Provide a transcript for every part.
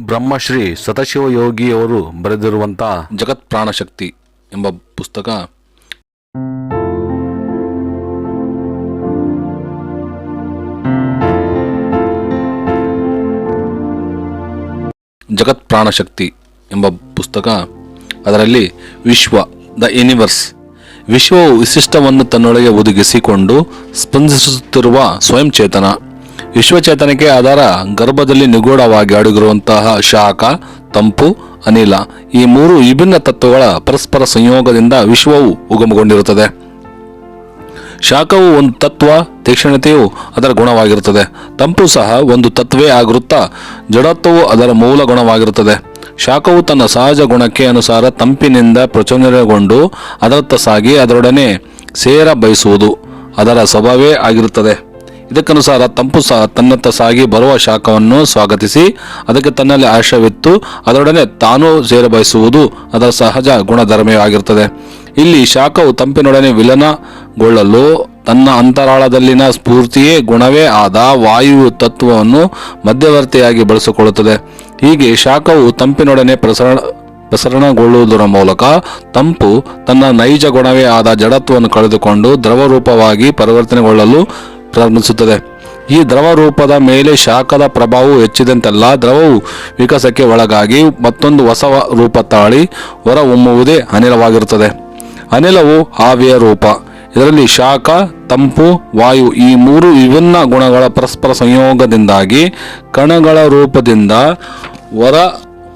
ಬ್ರಹ್ಮಶ್ರೀ ಸತಶಿವ ಯೋಗಿಯವರು ಬರೆದಿರುವಂಥ ಜಗತ್ ಪ್ರಾಣಶಕ್ತಿ ಎಂಬ ಪುಸ್ತಕ ಜಗತ್ ಪ್ರಾಣಶಕ್ತಿ ಎಂಬ ಪುಸ್ತಕ. ಅದರಲ್ಲಿ ವಿಶ್ವ, ದ ಯೂನಿವರ್ಸ್. ವಿಶ್ವವು ವಿಶಿಷ್ಟವನ್ನು ತನ್ನೊಳಗೆ ಒದಗಿಸಿಕೊಂಡು ಸ್ಪಂದಿಸುತ್ತಿರುವ ಸ್ವಯಂ ಚೇತನ ವಿಶ್ವಚೇತನಕ್ಕೆ ಅದರ ಗರ್ಭದಲ್ಲಿ ನಿಗೂಢವಾಗಿ ಅಡಗಿರುವಂತಹ ಶಾಖ, ತಂಪು, ಅನಿಲ, ಈ ಮೂರು ವಿಭಿನ್ನ ತತ್ವಗಳ ಪರಸ್ಪರ ಸಂಯೋಗದಿಂದ ವಿಶ್ವವು ಉಗಮಗೊಂಡಿರುತ್ತದೆ. ಶಾಖವು ಒಂದು ತತ್ವ, ತೀಕ್ಷ್ಣತೆಯು ಅದರ ಗುಣವಾಗಿರುತ್ತದೆ. ತಂಪು ಸಹ ಒಂದು ತತ್ವೇ ಆಗಿರುತ್ತಾ, ಜಡತ್ವವು ಅದರ ಮೂಲ ಗುಣವಾಗಿರುತ್ತದೆ. ಶಾಖವು ತನ್ನ ಸಹಜ ಗುಣಕ್ಕೆ ಅನುಸಾರ ತಂಪಿನಿಂದ ಪ್ರಚೋದನೆಗೊಂಡು ಅದರತ್ತ ಸಾಗಿ ಅದರೊಡನೆ ಸೇರ ಬಯಸುವುದು ಅದರ ಸ್ವಭಾವವೇ ಆಗಿರುತ್ತದೆ. ಇದಕ್ಕನುಸಾರ ತಂಪು ಸಹ ತನ್ನತ್ತ ಸಾಗಿ ಬರುವ ಶಾಖವನ್ನು ಸ್ವಾಗತಿಸಿ, ಅದಕ್ಕೆ ತನ್ನಲ್ಲಿ ಆಶಯವಿತ್ತು ಅದರೊಡನೆ ತಾನೂ ಸೇರಬಯಸುವುದು ಅದರ ಸಹಜ ಗುಣಧರ್ಮವಾಗಿರುತ್ತದೆ. ಇಲ್ಲಿ ಶಾಖವು ತಂಪಿನೊಡನೆ ವಿಲನಗೊಳ್ಳಲು ತನ್ನ ಅಂತರಾಳದಲ್ಲಿನ ಸ್ಫೂರ್ತಿಯೇ ಗುಣವೇ ಆದ ವಾಯು ತತ್ವವನ್ನು ಮಧ್ಯವರ್ತಿಯಾಗಿ ಬಳಸಿಕೊಳ್ಳುತ್ತದೆ. ಹೀಗೆ ಶಾಖವು ತಂಪಿನೊಡನೆ ಪ್ರಸರಣ, ಪ್ರಸರಣಗೊಳ್ಳುವುದರ ಮೂಲಕ ತಂಪು ತನ್ನ ನೈಜ ಗುಣವೇ ಆದ ಜಡತ್ವವನ್ನು ಕಳೆದುಕೊಂಡು ದ್ರವರೂಪವಾಗಿ ಪರಿವರ್ತನೆಗೊಳ್ಳಲು ಪ್ರಾರಂಭಿಸುತ್ತದೆ. ಈ ದ್ರವ ರೂಪದ ಮೇಲೆ ಶಾಖದ ಪ್ರಭಾವವು ಹೆಚ್ಚಿದಂತೆಲ್ಲ ದ್ರವವು ವಿಕಾಸಕ್ಕೆ ಒಳಗಾಗಿ ಮತ್ತೊಂದು ಹೊಸ ರೂಪ ತಾಳಿ ಹೊರ ಹೊಮ್ಮುವುದೇ ಅನಿಲವಾಗಿರುತ್ತದೆ. ಅನಿಲವು ಆವಿಯ ರೂಪ. ಇದರಲ್ಲಿ ಶಾಖ, ತಂಪು, ವಾಯು ಈ ಮೂರು ವಿಭಿನ್ನ ಗುಣಗಳ ಪರಸ್ಪರ ಸಂಯೋಗದಿಂದಾಗಿ ಕಣಗಳ ರೂಪದಿಂದ ಹೊರ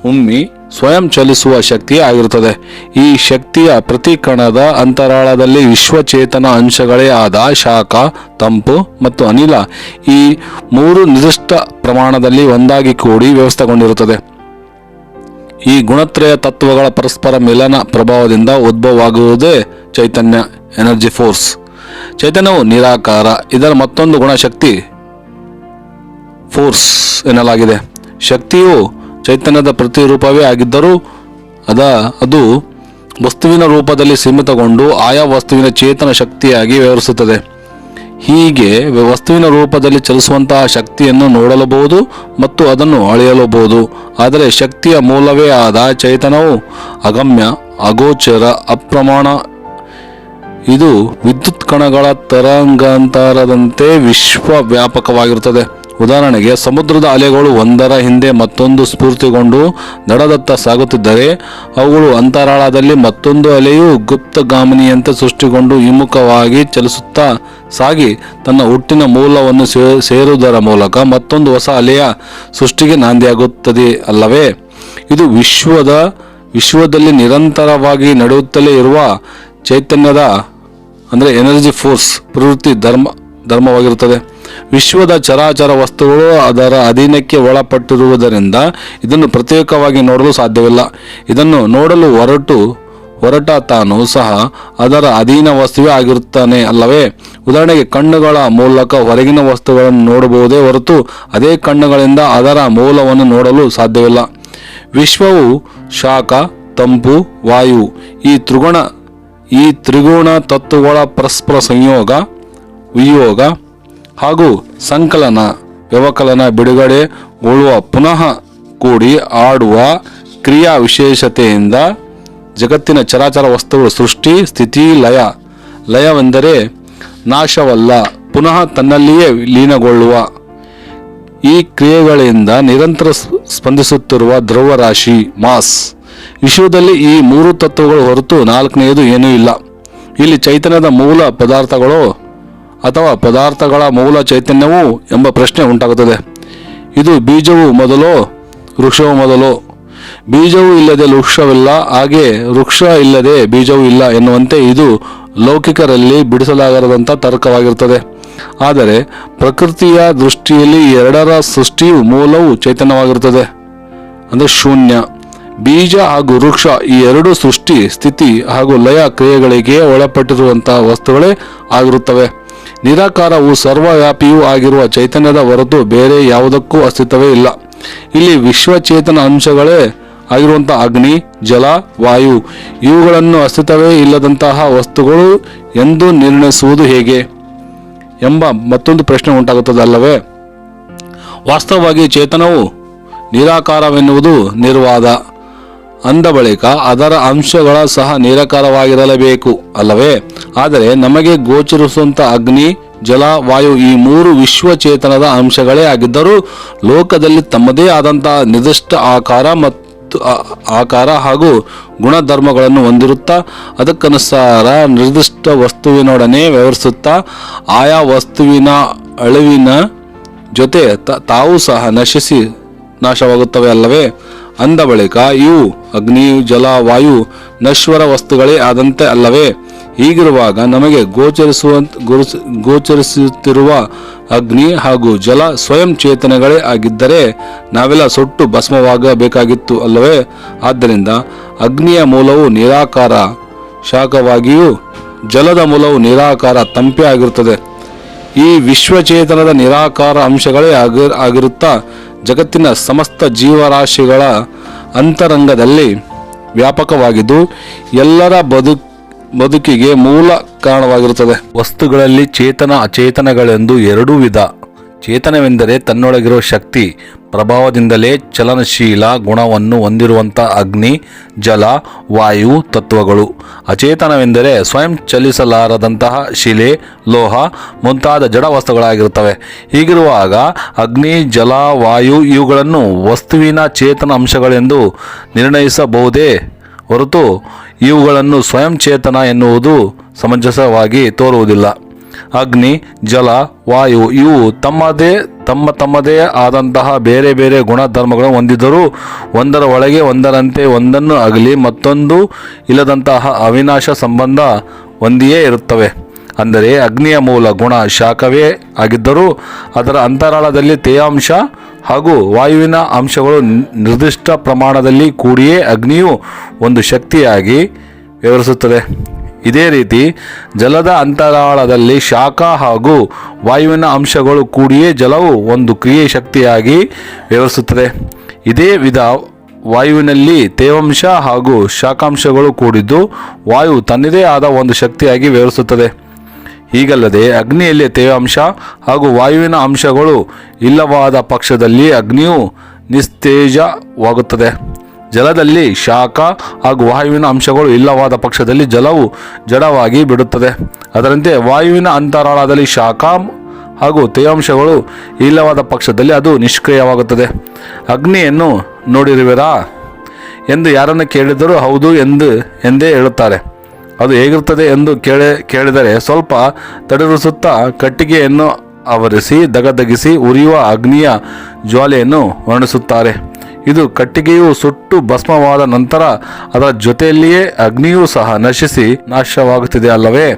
ಹೊಮ್ಮಿ ಸ್ವಯಂ ಚಲಿಸುವ ಶಕ್ತಿ ಆಗಿರುತ್ತದೆ. ಈ ಶಕ್ತಿಯ ಪ್ರತಿ ಕಣದ ಅಂತರಾಳದಲ್ಲಿ ವಿಶ್ವಚೇತನ ಅಂಶಗಳೇ ಆದ ಶಾಖ, ತಂಪು ಮತ್ತು ಅನಿಲ ಈ ಮೂರು ನಿರ್ದಿಷ್ಟ ಪ್ರಮಾಣದಲ್ಲಿ ಒಂದಾಗಿ ಕೂಡಿ ವ್ಯವಸ್ಥೆಗೊಂಡಿರುತ್ತದೆ. ಈ ಗುಣತ್ರಯ ತತ್ವಗಳ ಪರಸ್ಪರ ಮಿಲನ ಪ್ರಭಾವದಿಂದ ಉದ್ಭವವಾಗುವುದೇ ಚೈತನ್ಯ, ಎನರ್ಜಿ ಫೋರ್ಸ್. ಚೈತನ್ಯವು ನಿರಾಕಾರ, ಇದರ ಮತ್ತೊಂದು ಗುಣಶಕ್ತಿ ಫೋರ್ಸ್ ಎನ್ನಲಾಗಿದೆ. ಶಕ್ತಿಯು ಚೈತನ್ಯದ ಪ್ರತಿರೂಪವೇ ಆಗಿದ್ದರೂ ಅದ, ಅದು ವಸ್ತುವಿನ ರೂಪದಲ್ಲಿ ಸೀಮಿತಗೊಂಡು ಆಯಾ ವಸ್ತುವಿನ ಚೇತನ ಶಕ್ತಿಯಾಗಿ ವ್ಯವಹರಿಸುತ್ತದೆ. ಹೀಗೆ ವಸ್ತುವಿನ ರೂಪದಲ್ಲಿ ಚಲಿಸುವಂತಹ ಶಕ್ತಿಯನ್ನು ನೋಡಲಬಹುದು ಮತ್ತು ಅದನ್ನು ಅಳೆಯಲಬಹುದು. ಆದರೆ ಶಕ್ತಿಯ ಮೂಲವೇ ಆದ ಚೈತನವು ಅಗಮ್ಯ, ಅಗೋಚರ, ಅಪ್ರಮಾಣ. ಇದು ವಿದ್ಯುತ್ ಕಣಗಳ ತರಂಗಾಂತರದಂತೆ ವಿಶ್ವವ್ಯಾಪಕವಾಗಿರುತ್ತದೆ. ಉದಾಹರಣೆಗೆ ಸಮುದ್ರದ ಅಲೆಗಳು ಒಂದರ ಹಿಂದೆ ಮತ್ತೊಂದು ಸ್ಫೂರ್ತಿಗೊಂಡು ದಡದತ್ತ ಸಾಗುತ್ತಿದ್ದರೆ, ಅವುಗಳು ಅಂತರಾಳದಲ್ಲಿ ಮತ್ತೊಂದು ಅಲೆಯು ಗುಪ್ತಗಾಮಿನಿಯಂತೆ ಸೃಷ್ಟಿಗೊಂಡು ಹಿಮ್ಮುಖವಾಗಿ ಚಲಿಸುತ್ತಾ ಸಾಗಿ ತನ್ನ ಹುಟ್ಟಿನ ಮೂಲವನ್ನು ಸೇರುವುದರ ಮೂಲಕ ಮತ್ತೊಂದು ಹೊಸ ಅಲೆಯ ಸೃಷ್ಟಿಗೆ ನಾಂದಿಯಾಗುತ್ತದೆ ಅಲ್ಲವೇ? ಇದು ವಿಶ್ವದ, ವಿಶ್ವದಲ್ಲಿ ನಿರಂತರವಾಗಿ ನಡೆಯುತ್ತಲೇ ಇರುವ ಚೈತನ್ಯದ, ಅಂದರೆ ಎನರ್ಜಿ ಫೋರ್ಸ್ ಪ್ರವೃತ್ತಿ ಧರ್ಮ ಧರ್ಮವಾಗಿರುತ್ತದೆ. ವಿಶ್ವದ ಚರಾಚರ ವಸ್ತುಗಳು ಅದರ ಅಧೀನಕ್ಕೆ ಒಳಪಟ್ಟಿರುವುದರಿಂದ ಇದನ್ನು ಪ್ರತ್ಯೇಕವಾಗಿ ನೋಡಲು ಸಾಧ್ಯವಿಲ್ಲ. ಇದನ್ನು ನೋಡಲು ಹೊರಟು, ಹೊರಟ ತಾನು ಸಹ ಅದರ ಅಧೀನ ವಸ್ತುವೇ ಆಗಿರುತ್ತಾನೆ ಅಲ್ಲವೇ? ಉದಾಹರಣೆಗೆ ಕಣ್ಣುಗಳ ಮೂಲಕ ಹೊರಗಿನ ವಸ್ತುಗಳನ್ನು ನೋಡಬಹುದೇ ಹೊರತು ಅದೇ ಕಣ್ಣುಗಳಿಂದ ಅದರ ಮೂಲವನ್ನು ನೋಡಲು ಸಾಧ್ಯವಿಲ್ಲ. ವಿಶ್ವವು ಶಾಖ, ತಂಪು, ವಾಯು ಈ ತ್ರಿಗುಣ ಈ ತ್ರಿಗುಣ ತತ್ವಗಳ ಪರಸ್ಪರ ಸಂಯೋಗ ವಿಯೋಗ ಹಾಗೂ ಸಂಕಲನ ವ್ಯವಕಲನ ಬಿಡುಗಡೆಗೊಳ್ಳುವ ಪುನಃ ಕೂಡಿ ಆಡುವ ಕ್ರಿಯಾ ವಿಶೇಷತೆಯಿಂದ ಜಗತ್ತಿನ ಚರಾಚರ ವಸ್ತುಗಳ ಸೃಷ್ಟಿ, ಸ್ಥಿತಿ, ಲಯ. ಲಯವೆಂದರೆ ನಾಶವಲ್ಲ, ಪುನಃ ತನ್ನಲ್ಲಿಯೇ ಲೀನಗೊಳ್ಳುವ ಈ ಕ್ರಿಯೆಗಳಿಂದ ನಿರಂತರ ಸ್ಪಂದಿಸುತ್ತಿರುವ ಸ್ಪಂದಿಸುತ್ತಿರುವ ರಾಶಿ ಮಾಸ್. ವಿಶ್ವದಲ್ಲಿ ಈ ಮೂರು ತತ್ವಗಳು ಹೊರತು ನಾಲ್ಕನೆಯದು ಏನೂ ಇಲ್ಲ. ಇಲ್ಲಿ ಚೈತನ್ಯದ ಮೂಲ ಪದಾರ್ಥಗಳು ಅಥವಾ ಪದಾರ್ಥಗಳ ಮೂಲ ಚೈತನ್ಯವು ಎಂಬ ಪ್ರಶ್ನೆ ಉಂಟಾಗುತ್ತದೆ. ಇದು ಬೀಜವು ಮೊದಲೋ, ವೃಕ್ಷವು ಮೊದಲೋ? ಬೀಜವು ಇಲ್ಲದೆ ವೃಕ್ಷವಿಲ್ಲ, ಹಾಗೆ ವೃಕ್ಷ ಇಲ್ಲದೆ ಬೀಜವೂ ಇಲ್ಲ ಎನ್ನುವಂತೆ ಇದು ಲೌಕಿಕರಲ್ಲಿ ಬಿಡಿಸಲಾಗದಂಥ ತರ್ಕವಾಗಿರುತ್ತದೆ. ಆದರೆ ಪ್ರಕೃತಿಯ ದೃಷ್ಟಿಯಲ್ಲಿ ಎರಡರ ಸೃಷ್ಟಿಯು ಮೂಲವು ಚೈತನ್ಯವಾಗಿರುತ್ತದೆ. ಅಂದರೆ ಶೂನ್ಯ. ಬೀಜ ಹಾಗೂ ವೃಕ್ಷ ಈ ಎರಡು ಸೃಷ್ಟಿ, ಸ್ಥಿತಿ ಹಾಗೂ ಲಯ ಕ್ರಿಯೆಗಳಿಗೆ ಒಳಪಟ್ಟಿರುವಂತಹ ವಸ್ತುಗಳೇ ಆಗಿರುತ್ತವೆ. ನಿರಾಕಾರವು ಸರ್ವವ್ಯಾಪಿಯೂ ಆಗಿರುವ ಚೈತನ್ಯದ ಹೊರತು ಬೇರೆ ಯಾವುದಕ್ಕೂ ಅಸ್ತಿತ್ವವೇ ಇಲ್ಲ. ಇಲ್ಲಿ ವಿಶ್ವಚೇತನ ಅಂಶಗಳೇ ಆಗಿರುವಂತಹ ಅಗ್ನಿ, ಜಲ, ವಾಯು, ಇವುಗಳನ್ನು ಅಸ್ತಿತ್ವವೇ ಇಲ್ಲದಂತಹ ವಸ್ತುಗಳು ಎಂದು ನಿರ್ಣಯಿಸುವುದು ಹೇಗೆ? ಎಂಬ ಮತ್ತೊಂದು ಪ್ರಶ್ನೆ ಉಂಟಾಗುತ್ತದಲ್ಲವೇ ವಾಸ್ತವವಾಗಿ ಚೇತನವು ನಿರಾಕಾರವೆನ್ನುವುದು ನಿರ್ವಾದ. ಅಂದ ಬಳಿಕ ಅದರ ಅಂಶಗಳ ಸಹ ನಿರಕಾರವಾಗಿರಲೇಬೇಕು, ಅಲ್ಲವೇ? ಆದರೆ ನಮಗೆ ಗೋಚರಿಸುವಂತ ಅಗ್ನಿ, ಜಲ, ವಾಯು ಈ ಮೂರು ವಿಶ್ವಚೇತನದ ಅಂಶಗಳೇ ಆಗಿದ್ದರೂ ಲೋಕದಲ್ಲಿ ತಮ್ಮದೇ ಆದಂತಹ ನಿರ್ದಿಷ್ಟ ಆಕಾರ ಮತ್ತು ಆಕಾರ ಹಾಗೂ ಗುಣಧರ್ಮಗಳನ್ನು ಹೊಂದಿರುತ್ತಾ, ಅದಕ್ಕನುಸಾರ ನಿರ್ದಿಷ್ಟ ವಸ್ತುವಿನೊಡನೆ ವ್ಯವಹರಿಸುತ್ತಾ, ಆಯಾ ವಸ್ತುವಿನ ಅಳಿವಿನ ಜೊತೆ ತಾವು ಸಹ ನಶಿಸಿ ನಾಶವಾಗುತ್ತವೆ, ಅಲ್ಲವೇ? ಅಂದ ಬಳಿಕ ಇವು ಅಗ್ನಿ, ಜಲ, ವಾಯು, ನಶ್ವರ ವಸ್ತುಗಳೇ ಆದಂತೆ ಅಲ್ಲವೇ? ಹೀಗಿರುವಾಗ ನಮಗೆ ಗೋಚರಿಸುವ ಗೋಚರಿಸುತ್ತಿರುವ ಅಗ್ನಿ ಹಾಗೂ ಜಲ ಸ್ವಯಂ ಚೇತನಗಳೇ ಆಗಿದ್ದರೆ ನಾವೆಲ್ಲ ಸೊಟ್ಟು ಭಸ್ಮವಾಗಬೇಕಾಗಿತ್ತು ಅಲ್ಲವೇ? ಆದ್ದರಿಂದ ಅಗ್ನಿಯ ಮೂಲವು ನಿರಾಕಾರ, ಶಾಖವಾಗಿಯೂ ಜಲದ ಮೂಲವು ನಿರಾಕಾರ ತಂಪೆ ಆಗಿರುತ್ತದೆ. ಈ ವಿಶ್ವಚೇತನದ ನಿರಾಕಾರ ಅಂಶಗಳೇ ಆಗಿ ಆಗಿರುತ್ತಾ ಜಗತ್ತಿನ ಸಮಸ್ತ ಜೀವರಾಶಿಗಳ ಅಂತರಂಗದಲ್ಲಿ ವ್ಯಾಪಕವಾಗಿದ್ದು, ಎಲ್ಲರ ಬದು ಬದುಕಿಗೆ ಮೂಲ ಕಾರಣವಾಗಿರುತ್ತದೆ. ವಸ್ತುಗಳಲ್ಲಿ ಚೇತನ, ಅಚೇತನಗಳೆಂದು ಎರಡೂ ವಿಧ. ಚೇತನವೆಂದರೆ ತನ್ನೊಳಗಿರುವ ಶಕ್ತಿ, ಪ್ರಭಾವದಿಂದಲೇ ಚಲನಶೀಲ ಗುಣವನ್ನು ಹೊಂದಿರುವಂಥ ಅಗ್ನಿ, ಜಲ, ವಾಯು ತತ್ವಗಳು. ಅಚೇತನವೆಂದರೆ ಸ್ವಯಂ ಚಲಿಸಲಾರದಂತಹ ಶಿಲೆ, ಲೋಹ ಮುಂತಾದ ಜಡ ವಸ್ತುಗಳಾಗಿರುತ್ತವೆ. ಹೀಗಿರುವಾಗ ಅಗ್ನಿ, ಜಲ, ವಾಯು ಇವುಗಳನ್ನು ವಸ್ತುವಿನ ಚೇತನ ಅಂಶಗಳೆಂದು ನಿರ್ಣಯಿಸಬಹುದೇ? ಹೊರತು ಇವುಗಳನ್ನು ಸ್ವಯಂ ಚೇತನ ಎನ್ನುವುದು ಸಮಂಜಸವಾಗಿ ತೋರುವುದಿಲ್ಲ. ಅಗ್ನಿ, ಜಲ, ವಾಯು ಇವು ತಮ್ಮದೇ, ತಮ್ಮ ತಮ್ಮದೇ ಆದಂತಹ ಬೇರೆ ಬೇರೆ ಗುಣಧರ್ಮಗಳನ್ನು ಹೊಂದಿದ್ದರೂ ಒಂದರ ಒಳಗೆ ಒಂದರಂತೆ ಒಂದನ್ನು ಅಗಲಿ ಮತ್ತೊಂದು ಇಲ್ಲದಂತಹ ಅವಿನಾಶ ಸಂಬಂಧ ಹೊಂದಿಯೇ ಇರುತ್ತವೆ. ಅಂದರೆ ಅಗ್ನಿಯ ಮೂಲ ಗುಣ ಶಾಖವೇ ಆಗಿದ್ದರೂ ಅದರ ಅಂತರಾಳದಲ್ಲಿ ತೇಯಾಂಶ ಹಾಗೂ ವಾಯುವಿನ ಅಂಶಗಳು ನಿರ್ದಿಷ್ಟ ಪ್ರಮಾಣದಲ್ಲಿ ಕೂಡಿಯೇ ಅಗ್ನಿಯು ಒಂದು ಶಕ್ತಿಯಾಗಿ ವ್ಯವಹರಿಸುತ್ತದೆ ಇದೇ ರೀತಿ ಜಲದ ಅಂತರಾಳದಲ್ಲಿ ಶಾಖ ಹಾಗೂ ವಾಯುವಿನ ಅಂಶಗಳು ಕೂಡಿಯೇ ಜಲವು ಒಂದು ಕ್ರಿಯೆ ಶಕ್ತಿಯಾಗಿ ವ್ಯವಹರಿಸುತ್ತದೆ ಇದೇ ವಿಧ ವಾಯುವಿನಲ್ಲಿ ತೇವಾಂಶ ಹಾಗೂ ಶಾಖಾಂಶಗಳು ಕೂಡಿದ್ದು ವಾಯು ತನ್ನದೇ ಆದ ಒಂದು ಶಕ್ತಿಯಾಗಿ ವ್ಯವಹರಿಸುತ್ತದೆ ಹೀಗಲ್ಲದೆ ಅಗ್ನಿಯಲ್ಲಿ ತೇವಾಂಶ ಹಾಗೂ ವಾಯುವಿನ ಅಂಶಗಳು ಇಲ್ಲವಾದ ಪಕ್ಷದಲ್ಲಿ ಅಗ್ನಿಯು ನಿಸ್ತೇಜವಾಗುತ್ತದೆ. ಜಲದಲ್ಲಿ ಶಾಖ ಹಾಗೂ ವಾಯುವಿನ ಅಂಶಗಳು ಇಲ್ಲವಾದ ಪಕ್ಷದಲ್ಲಿ ಜಲವು ಜಡವಾಗಿ ಬಿಡುತ್ತದೆ. ಅದರಂತೆ ವಾಯುವಿನ ಅಂತರಾಳದಲ್ಲಿ ಶಾಖ ಹಾಗೂ ತೇವಾಂಶಗಳು ಇಲ್ಲವಾದ ಪಕ್ಷದಲ್ಲಿ ಅದು ನಿಷ್ಕ್ರಿಯವಾಗುತ್ತದೆ. ಅಗ್ನಿಯನ್ನು ನೋಡಿರುವಿರಾ? ಎಂದು ಯಾರನ್ನು ಕೇಳಿದರೂ ಹೌದು ಎಂದು, ಎಂದೇ ಹೇಳುತ್ತಾರೆ. ಅದು ಹೇಗಿರುತ್ತದೆ ಎಂದು ಕೇಳಿ, ಕೇಳಿದರೆ ಸ್ವಲ್ಪ ತಡೆರಿಸುತ್ತಾ ಕಟ್ಟಿಗೆಯನ್ನು ಆವರಿಸಿ ದಗದಗಿಸಿ ಉರಿಯುವ ಅಗ್ನಿಯ ಜ್ವಾಲೆಯನ್ನು ವರ್ಣಿಸುತ್ತಾರೆ. ಇದು ಕಟ್ಟಿಗೆಯು ಸುಟ್ಟು ಭಸ್ಮವಾದ ನಂತರ ಅದರ ಜೊತೆಯಲ್ಲಿಯೇ ಅಗ್ನಿಯೂ ಸಹ ನಶಿಸಿ ನಾಶವಾಗುತ್ತಿದೆ ಅಲ್ಲವೇ?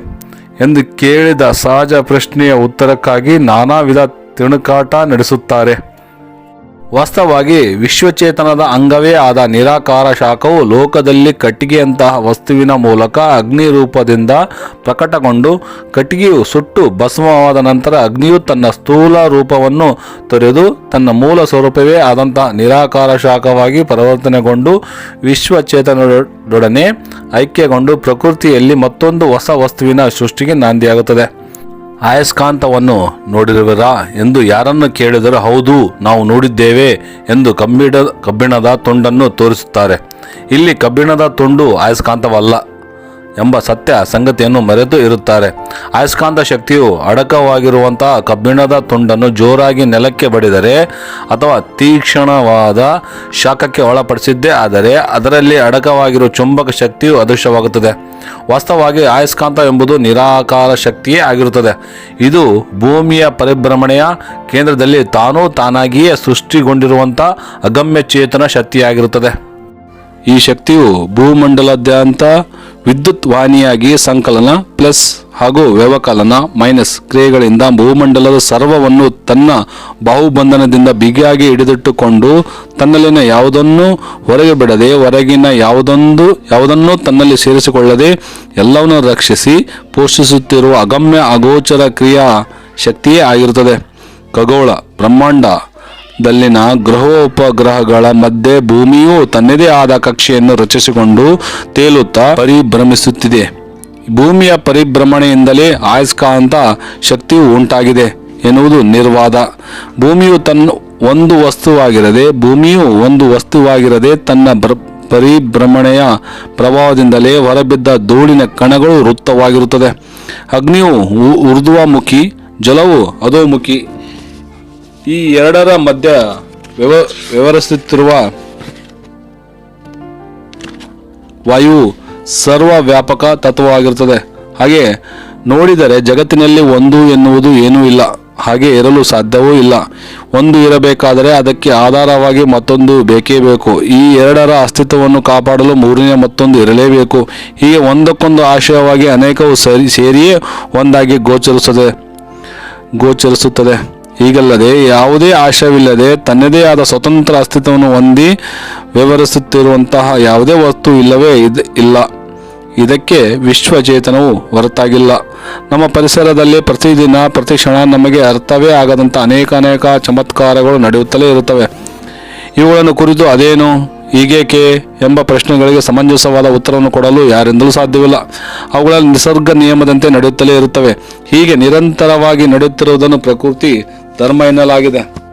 ಎಂದು ಕೇಳಿದ ಸಹಜ ಪ್ರಶ್ನೆಯ ಉತ್ತರಕ್ಕಾಗಿ ನಾನಾ ವಿಧ ತಿಣುಕಾಟ ನಡೆಸುತ್ತಾರೆ. ವಾಸ್ತವವಾಗಿ ವಿಶ್ವಚೇತನದ ಅಂಗವೇ ಆದ ನಿರಾಕಾರ ಶಾಖವು ಲೋಕದಲ್ಲಿ ಕಟ್ಟಿಗೆಯಂತಹ ವಸ್ತುವಿನ ಮೂಲಕ ಅಗ್ನಿ ರೂಪದಿಂದ ಪ್ರಕಟಗೊಂಡು ಕಟ್ಟಿಗೆಯು ಸುಟ್ಟು ಭಸ್ಮವಾದ ನಂತರ ಅಗ್ನಿಯು ತನ್ನ ಸ್ಥೂಲ ರೂಪವನ್ನು ತೊರೆದು ತನ್ನ ಮೂಲ ಸ್ವರೂಪವೇ ಆದಂತಹ ನಿರಾಕಾರ ಶಾಖವಾಗಿ ಪರಿವರ್ತನೆಗೊಂಡು ವಿಶ್ವಚೇತನದೊಡನೆ ಐಕ್ಯಗೊಂಡು ಪ್ರಕೃತಿಯಲ್ಲಿ ಮತ್ತೊಂದು ಹೊಸ ವಸ್ತುವಿನ ಸೃಷ್ಟಿಗೆ ನಾಂದಿಯಾಗುತ್ತದೆ. ಆಯಸ್ಕಾಂತವನ್ನು ನೋಡಿರುವಿರಾ ಎಂದು ಯಾರನ್ನು ಕೇಳಿದರೂ ಹೌದು, ನಾವು ನೋಡಿದ್ದೇವೆ ಎಂದು ಕಬ್ಬಿಣ ಕಬ್ಬಿಣದ ತುಂಡನ್ನು ತೋರಿಸುತ್ತಾರೆ. ಇಲ್ಲಿ ಕಬ್ಬಿಣದ ತುಂಡು ಆಯಸ್ಕಾಂತವಲ್ಲ. ಎಂಬ ಸತ್ಯ ಸಂಗತಿಯನ್ನು ಮರೆತು ಇರುತ್ತಾರೆ. ಅಯಸ್ಕಾಂತ ಶಕ್ತಿಯು ಅಡಕವಾಗಿರುವಂತಹ ಕಬ್ಬಿಣದ ತುಂಡನ್ನು ಜೋರಾಗಿ ನೆಲಕ್ಕೆ ಬಡಿದರೆ ಅಥವಾ ತೀಕ್ಷ್ಣವಾದ ಶಾಖಕ್ಕೆ ಒಳಪಡಿಸಿದ್ದೇ ಆದರೆ ಅದರಲ್ಲಿ ಅಡಕವಾಗಿರುವ ಚುಂಬಕ ಶಕ್ತಿಯು ಅದೃಶ್ಯವಾಗುತ್ತದೆ. ವಾಸ್ತವವಾಗಿ ಆಯಸ್ಕಾಂತ ಎಂಬುದು ನಿರಾಕಾರ ಶಕ್ತಿಯೇ ಆಗಿರುತ್ತದೆ. ಇದು ಭೂಮಿಯ ಪರಿಭ್ರಮಣೆಯ ಕೇಂದ್ರದಲ್ಲಿ ತಾನೂ ತಾನಾಗಿಯೇ ಸೃಷ್ಟಿಗೊಂಡಿರುವಂಥ ಅಗಮ್ಯ ಚೇತನ ಶಕ್ತಿಯಾಗಿರುತ್ತದೆ. ಈ ಶಕ್ತಿಯು ಭೂಮಂಡಲಾದ್ಯಂತ ವಿದ್ಯುತ್ ವಾಹಿನಿಯಾಗಿ ಸಂಕಲನ ಪ್ಲಸ್ ಹಾಗೂ ವ್ಯವಕಲನ ಮೈನಸ್ ಕ್ರಿಯೆಗಳಿಂದ ಭೂಮಂಡಲದ ಸರ್ವವನ್ನು ತನ್ನ ಬಾಹುಬಂಧನದಿಂದ ಬಿಗಿಯಾಗಿ ಹಿಡಿದಿಟ್ಟುಕೊಂಡು ತನ್ನಲ್ಲಿನ ಯಾವುದನ್ನು ಹೊರಗೆ ಬಿಡದೆ ಹೊರಗಿನ ಯಾವುದೊಂದು, ಯಾವುದನ್ನೂ ತನ್ನಲ್ಲಿ ಸೇರಿಸಿಕೊಳ್ಳದೆ ಎಲ್ಲವನ್ನೂ ರಕ್ಷಿಸಿ ಪೋಷಿಸುತ್ತಿರುವ ಅಗಮ್ಯ ಅಗೋಚರ ಕ್ರಿಯಾ ಶಕ್ತಿಯೇ ಆಗಿರುತ್ತದೆ. ಖಗೋಳ, ಬ್ರಹ್ಮಾಂಡ ದಲ್ಲಿನ ಗ್ರಹೋಪಗ್ರಹಗಳ ಮಧ್ಯೆ ಭೂಮಿಯು ತನ್ನದೇ ಆದ ಕಕ್ಷೆಯನ್ನು ರಚಿಸಿಕೊಂಡು ತೇಲುತ್ತಾ ಪರಿಭ್ರಮಿಸುತ್ತಿದೆ. ಭೂಮಿಯ ಪರಿಭ್ರಮಣೆಯಿಂದಲೇ ಆಯಸ್ಕಾಂತ ಶಕ್ತಿಯು ಉಂಟಾಗಿದೆ ಎನ್ನುವುದು ನಿರ್ವಾದ. ಭೂಮಿಯು ತನ್ನ ಒಂದು ವಸ್ತುವಾಗಿರದೆ, ಭೂಮಿಯು ಒಂದು ವಸ್ತುವಾಗಿರದೆ ತನ್ನ ಪರಿಭ್ರಮಣೆಯ ಪ್ರಭಾವದಿಂದಲೇ ಹೊರಬಿದ್ದ ಧೂಳಿನ ಕಣಗಳು ವೃತ್ತವಾಗಿರುತ್ತದೆ. ಅಗ್ನಿಯು ಉ- ಊರ್ಧ್ವಮುಖಿ ಜಲವು ಅಧೋಮುಖಿ ಈ ಎರಡರ ಮಧ್ಯ ವ್ಯವ ವ್ಯವಹರಿಸುತ್ತಿರುವ ವಾಯು ಸರ್ವ ವ್ಯಾಪಕ ತತ್ವವಾಗಿರುತ್ತದೆ. ಹಾಗೆ ನೋಡಿದರೆ ಜಗತ್ತಿನಲ್ಲಿ ಒಂದು ಎನ್ನುವುದು ಏನೂ ಇಲ್ಲ. ಹಾಗೆ ಇರಲು ಸಾಧ್ಯವೂ ಇಲ್ಲ. ಒಂದು ಇರಬೇಕಾದರೆ ಅದಕ್ಕೆ ಆಧಾರವಾಗಿ ಮತ್ತೊಂದು ಬೇಕೇ ಬೇಕು. ಈ ಎರಡರ ಅಸ್ತಿತ್ವವನ್ನು ಕಾಪಾಡಲು ಮೂರನೇ ಮತ್ತೊಂದು ಇರಲೇಬೇಕು. ಹೀಗೆ ಒಂದಕ್ಕೊಂದು ಆಶಯವಾಗಿ ಅನೇಕವು ಸರಿ, ಸೇರಿಯೇ ಒಂದಾಗಿ ಗೋಚರಿಸುತ್ತದೆ. ಗೋಚರಿಸುತ್ತದೆ. ಹೀಗಲ್ಲದೆ ಯಾವುದೇ ಆಶಯವಿಲ್ಲದೆ ತನ್ನದೇ ಆದ ಸ್ವತಂತ್ರ ಅಸ್ತಿತ್ವವನ್ನು ಹೊಂದಿ ವ್ಯವಹರಿಸುತ್ತಿರುವಂತಹ ಯಾವುದೇ ವಸ್ತು ಇಲ್ಲವೇ ಇದ್- ಇಲ್ಲ. ಇದಕ್ಕೆ ವಿಶ್ವಚೇತನವು ಹೊರತಾಗಿಲ್ಲ. ನಮ್ಮ ಪರಿಸರದಲ್ಲಿ ಪ್ರತಿದಿನ, ಪ್ರತಿ ಕ್ಷಣ ನಮಗೆ ಅರ್ಥವೇ ಆಗದಂಥ ಅನೇಕ ಅನೇಕ ಚಮತ್ಕಾರಗಳು ನಡೆಯುತ್ತಲೇ ಇರುತ್ತವೆ. ಇವುಗಳನ್ನು ಕುರಿತು ಅದೇನು, ಹೀಗೇಕೆ ಎಂಬ ಪ್ರಶ್ನೆಗಳಿಗೆ ಸಮಂಜಸವಾದ ಉತ್ತರವನ್ನು ಕೊಡಲು ಯಾರಿಂದಲೂ ಸಾಧ್ಯವಿಲ್ಲ. ಅವುಗಳ ನಿಸರ್ಗ ನಿಯಮದಂತೆ ನಡೆಯುತ್ತಲೇ ಇರುತ್ತವೆ. ಹೀಗೆ ನಿರಂತರವಾಗಿ ನಡೆಯುತ್ತಿರುವುದನ್ನು ಪ್ರಕೃತಿ ಧರ್ಮ ಎನ್ನಲಾಗಿದೆ.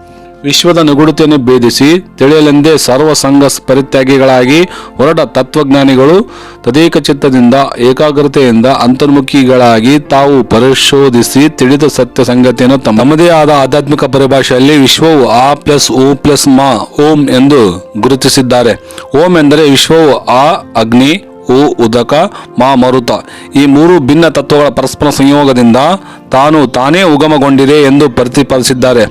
ವಿಶ್ವದ ನಿಗೂಢತೆಯನ್ನು ಭೇದಿಸಿ ತಿಳಿಯಲೆಂದೇ ಸರ್ವಸಂಗ ಪರಿತ್ಯಾಗಿಗಳಾಗಿ ಹೊರಟ ತತ್ವಜ್ಞಾನಿಗಳು ತದೇಕ ಚಿತ್ತದಿಂದ ಏಕಾಗ್ರತೆಯಿಂದ ಅಂತರ್ಮುಖಿಗಳಾಗಿ ತಾವು ಪರಿಶೋಧಿಸಿ ತಿಳಿದ ಸತ್ಯ ಸಂಗತಿಯನ್ನು ತಮ್ಮದೇ ಆದ ಆಧ್ಯಾತ್ಮಿಕ ಪರಿಭಾಷೆಯಲ್ಲಿ ವಿಶ್ವವು ಆ ಪ್ಲಸ್ ಓ ಪ್ಲಸ್ ಮಾ ಓಂ ಎಂದು ಗುರುತಿಸಿದ್ದಾರೆ. ಓಂ ಎಂದರೆ ವಿಶ್ವವು ಆ ಅಗ್ನಿ ಓ ಉದಕ, ಮಾ ಮರುತ. ಈ ಮೂರು ಭಿನ್ನ ತತ್ವಗಳ ಪರಸ್ಪರ ಸಂಯೋಗದಿಂದ ತಾನು ತಾನೇ ಉಗಮಗೊಂಡಿದೆ ಎಂದು ಪ್ರತಿಪಾದಿಸಿದ್ದಾರೆ.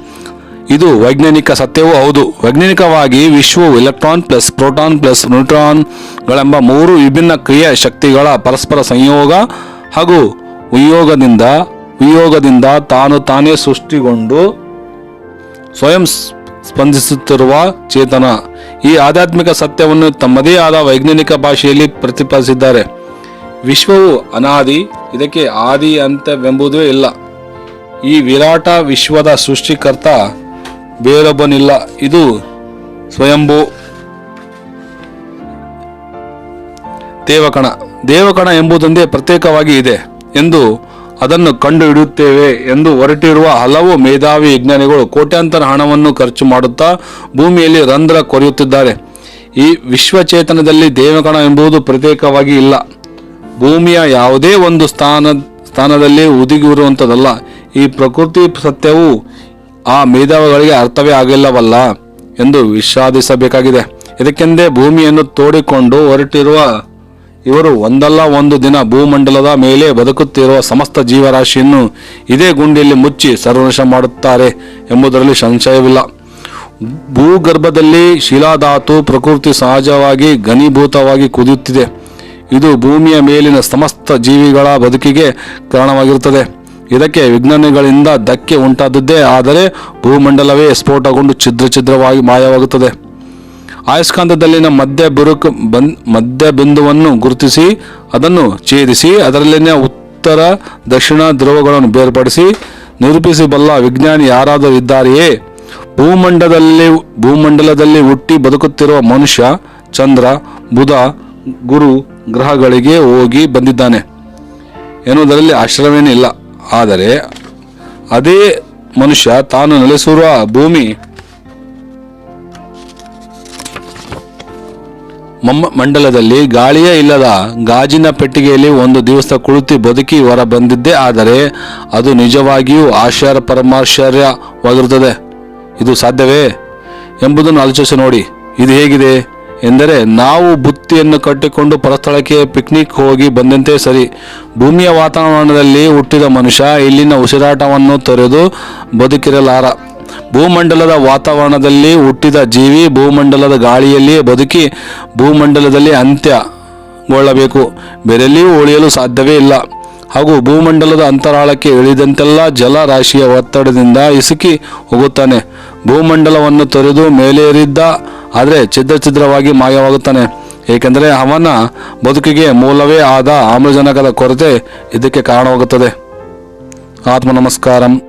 ಇದು ವೈಜ್ಞಾನಿಕ ಸತ್ಯವೂ ಹೌದು. ವೈಜ್ಞಾನಿಕವಾಗಿ ವಿಶ್ವವು ಎಲೆಕ್ಟ್ರಾನ್ ಪ್ಲಸ್ ಪ್ರೋಟಾನ್ ಪ್ಲಸ್ ನ್ಯೂಟ್ರಾನ್ಗಳೆಂಬ ಮೂರು ವಿಭಿನ್ನ ಕ್ರಿಯಾ ಶಕ್ತಿಗಳ ಪರಸ್ಪರ ಸಂಯೋಗ ಹಾಗೂ ವಿಯೋಗದಿಂದ ವಿಯೋಗದಿಂದ ತಾನು ತಾನೇ ಸೃಷ್ಟಿಗೊಂಡು ಸ್ವಯಂ ಸ್ಪಂದಿಸುತ್ತಿರುವ ಚೇತನ. ಈ ಆಧ್ಯಾತ್ಮಿಕ ಸತ್ಯವನ್ನು ತಮ್ಮದೇ ಆದ ವೈಜ್ಞಾನಿಕ ಭಾಷೆಯಲ್ಲಿ ಪ್ರತಿಪಾದಿಸಿದ್ದಾರೆ. ವಿಶ್ವವು ಅನಾದಿ, ಇದಕ್ಕೆ ಆದಿ ಅಂತವೆಂಬುದೇ ಇಲ್ಲ. ಈ ವಿರಾಟ ವಿಶ್ವದ ಸೃಷ್ಟಿಕರ್ತ ಬೇರೊಬ್ಬನಿಲ್ಲ, ಇದು ಸ್ವಯಂಭೂ ದೇವಕಣ. ದೇವಕಣ ಎಂಬುದೊಂದೇ ಪ್ರತ್ಯೇಕವಾಗಿ ಇದೆ ಎಂದು ಅದನ್ನು ಕಂಡು ಹಿಡಿಯುತ್ತೇವೆ ಎಂದು ಹೊರಟಿರುವ ಹಲವು ಮೇಧಾವಿ ವಿಜ್ಞಾನಿಗಳು ಕೋಟ್ಯಾಂತರ ಹಣವನ್ನು ಖರ್ಚು ಮಾಡುತ್ತಾ ಭೂಮಿಯಲ್ಲಿ ರಂಧ್ರ ಕೊರೆಯುತ್ತಿದ್ದಾರೆ. ಈ ವಿಶ್ವಚೇತನದಲ್ಲಿ ದೇವಗಣ ಎಂಬುದು ಪ್ರತ್ಯೇಕವಾಗಿ ಇಲ್ಲ. ಭೂಮಿಯ ಯಾವುದೇ ಒಂದು ಸ್ಥಾನ, ಸ್ಥಾನದಲ್ಲಿ ಉದುಗಿರುವಂಥದ್ದಲ್ಲ ಈ ಪ್ರಕೃತಿ ಸತ್ಯವು ಆ ಮೇಧಾವಿಗಳಿಗೆ ಅರ್ಥವೇ ಆಗಿಲ್ಲವಲ್ಲ ಎಂದು ವಿಷಾದಿಸಬೇಕಾಗಿದೆ. ಇದಕ್ಕೆಂದೇ ಭೂಮಿಯನ್ನು ತೋಡಿಕೊಂಡು ಹೊರಟಿರುವ ಇವರು ಒಂದಲ್ಲ ಒಂದು ದಿನ ಭೂಮಂಡಲದ ಮೇಲೆ ಬದುಕುತ್ತಿರುವ ಸಮಸ್ತ ಜೀವರಾಶಿಯನ್ನು ಇದೇ ಗುಂಡಿಯಲ್ಲಿ ಮುಚ್ಚಿ ಸರ್ವನಾಶ ಮಾಡುತ್ತಾರೆ ಎಂಬುದರಲ್ಲಿ ಸಂಶಯವಿಲ್ಲ. ಭೂಗರ್ಭದಲ್ಲಿ ಶಿಲಾಧಾತು ಪ್ರಕೃತಿ ಸಹಜವಾಗಿ ಘನೀಭೂತವಾಗಿ ಕುದಿಯುತ್ತಿದೆ. ಇದು ಭೂಮಿಯ ಮೇಲಿನ ಸಮಸ್ತ ಜೀವಿಗಳ ಬದುಕಿಗೆ ಕಾರಣವಾಗಿರುತ್ತದೆ. ಇದಕ್ಕೆ ವಿಜ್ಞಾನಿಗಳಿಂದ ಧಕ್ಕೆ ಉಂಟಾದದ್ದೇ ಆದರೆ ಭೂಮಂಡಲವೇ ಸ್ಫೋಟಗೊಂಡು ಛಿದ್ರ ಛಿದ್ರವಾಗಿ ಮಾಯವಾಗುತ್ತದೆ. ಆಯಸ್ಕಾಂತದಲ್ಲಿನ ಮಧ್ಯ ಬಿರುಕು ಬಂದ್ ಮಧ್ಯ ಬಿಂದುವನ್ನು ಗುರುತಿಸಿ, ಅದನ್ನು ಛೇದಿಸಿ, ಅದರಲ್ಲಿನ ಉತ್ತರ ದಕ್ಷಿಣ ಧ್ರುವಗಳನ್ನು ಬೇರ್ಪಡಿಸಿ ನಿರೂಪಿಸಬಲ್ಲ ವಿಜ್ಞಾನಿ ಯಾರಾದರೂ ಇದ್ದಾರೆಯೇ? ಭೂಮಂಡಲದಲ್ಲಿ ಭೂಮಂಡಲದಲ್ಲಿ ಹುಟ್ಟಿ ಬದುಕುತ್ತಿರುವ ಮನುಷ್ಯ, ಚಂದ್ರ, ಬುಧ, ಗುರು, ಗ್ರಹಗಳಿಗೆ ಹೋಗಿ ಬಂದಿದ್ದಾನೆ. ಎನ್ನುವುದರಲ್ಲಿ ಆಶ್ರಯವೇನಿಲ್ಲ. ಆದರೆ, ಅದೇ ಮನುಷ್ಯ ತಾನು ನೆಲೆಸಿರುವ ಭೂಮಿ ಮಂಡಲದಲ್ಲಿ ಗಾಳಿಯೇ ಇಲ್ಲದ ಗಾಜಿನ ಪೆಟ್ಟಿಗೆಯಲ್ಲಿ ಒಂದು ದಿವಸ ಕುಳಿತು ಬದುಕಿ ಹೊರ ಬಂದಿದ್ದೇ ಆದರೆ ಅದು ನಿಜವಾಗಿಯೂ ಆಶ್ಚರ್ಯ ಪರಮಾಶ್ಚರ್ಯವಾಗಿರುತ್ತದೆ ಇದು ಸಾಧ್ಯವೇ? ಎಂಬುದನ್ನು ಆಲೋಚಿಸಿ ನೋಡಿ. ಇದು ಹೇಗಿದೆ? ಎಂದರೆ, ನಾವು ಬುತ್ತಿಯನ್ನು ಕಟ್ಟಿಕೊಂಡು ಪರಸ್ಥಳಕ್ಕೆ ಪಿಕ್ನಿಕ್ ಹೋಗಿ ಬಂದಂತೆ ಸರಿ. ಭೂಮಿಯ ವಾತಾವರಣದಲ್ಲಿ ಹುಟ್ಟಿದ ಮನುಷ್ಯ ಇಲ್ಲಿನ ಉಸಿರಾಟವನ್ನು ತೊರೆದು ಬದುಕಿರಲಾರ. ಭೂಮಂಡಲದ ವಾತಾವರಣದಲ್ಲಿ ಹುಟ್ಟಿದ ಜೀವಿ ಭೂಮಂಡಲದ ಗಾಳಿಯಲ್ಲಿಯೇ ಬದುಕಿ ಭೂಮಂಡಲದಲ್ಲಿ ಅಂತ್ಯಗೊಳ್ಳಬೇಕು ಬೇರೆಲ್ಲಿಯೂ ಉಳಿಯಲು ಸಾಧ್ಯವೇ ಇಲ್ಲ. ಹಾಗೂ ಭೂಮಂಡಲದ ಅಂತರಾಳಕ್ಕೆ ಇಳಿದಂತೆಲ್ಲ ಜಲರಾಶಿಯ ಒತ್ತಡದಿಂದ ಇಸುಕಿ ಹೋಗುತ್ತಾನೆ. ಭೂಮಂಡಲವನ್ನು ತೊರೆದು ಮೇಲೇರಿದ್ದ, ಆದರೆ ಛಿದ್ರ ಛಿದ್ರವಾಗಿ ಮಾಯವಾಗುತ್ತಾನೆ. ಏಕೆಂದರೆ ಅವನ ಬದುಕಿಗೆ ಮೂಲವೇ ಆದ ಆಮ್ಲಜನಕದ ಕೊರತೆ ಇದಕ್ಕೆ ಕಾರಣವಾಗುತ್ತದೆ. ಆತ್ಮ ನಮಸ್ಕಾರಂ.